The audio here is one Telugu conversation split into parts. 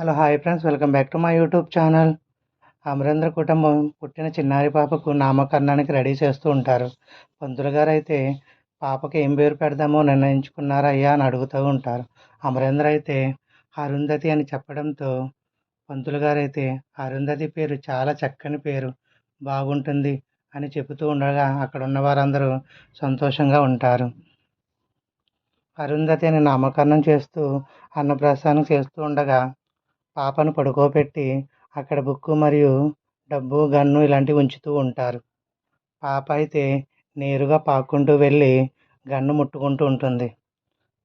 Hello hi friends. Welcome back to my YouTube channel. Amarendra కుటుంబం పుట్టిన చిన్నారి పాపకు నామకరణానికి రెడీ చేస్తూ ఉంటారు. పంతులు గారు అయితే పాపకి ఏం పేరు పెడదామో నిర్ణయించుకున్నారా అయ్యా అని అడుగుతూ ఉంటారు. అమరేంద్ర అయితే అరుంధతి అని చెప్పడంతో పంతులు గారు అయితే అరుంధతి పేరు చాలా చక్కని పేరు బాగుంటుంది అని చెబుతూ ఉండగా అక్కడ ఉన్న వారందరూ సంతోషంగా ఉంటారు. అరుంధతి అని నామకరణం చేస్తూ అన్నప్రసాదం చేస్తూ ఉండగా పాపను పడుకోబెట్టి అక్కడ బుక్కు మరియు డబ్బు గన్ను ఇలాంటివి ఉంచుతూ ఉంటారు. పాప అయితే నేరుగా పాక్కుంటూ వెళ్ళి గన్ను ముట్టుకుంటూ ఉంటుంది.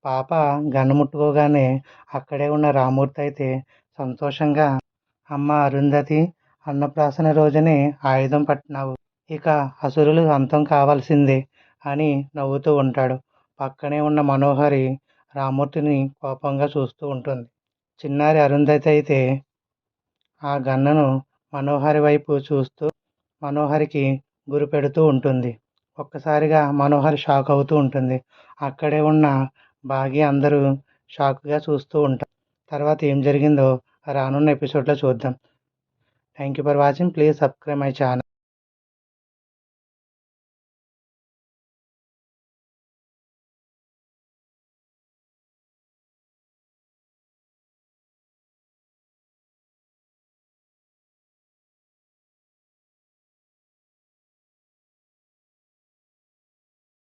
పాప గన్ను ముట్టుకోగానే అక్కడే ఉన్న రామూర్తి అయితే సంతోషంగా అమ్మ అరుంధతి అన్నప్రాసన రోజునే ఆయుధం పట్టినావు. ఇక అసురులు అంతం కావాల్సిందే అని నవ్వుతూ ఉంటాడు. పక్కనే ఉన్న మనోహరి రామూర్తిని కోపంగా చూస్తూ ఉంటుంది. చిన్నారి అరుంధతి అయితే ఆ గన్నను మనోహరి వైపు చూస్తూ మనోహరికి గురి పెడుతూ ఉంటుంది. ఒక్కసారిగా మనోహరి షాక్ అవుతూ ఉంటుంది. అక్కడే ఉన్న బాగి అందరూ షాక్గా చూస్తూ ఉంటారు. తర్వాత ఏం జరిగిందో రానున్న ఎపిసోడ్లో చూద్దాం. Thank you for watching. Please subscribe my channel.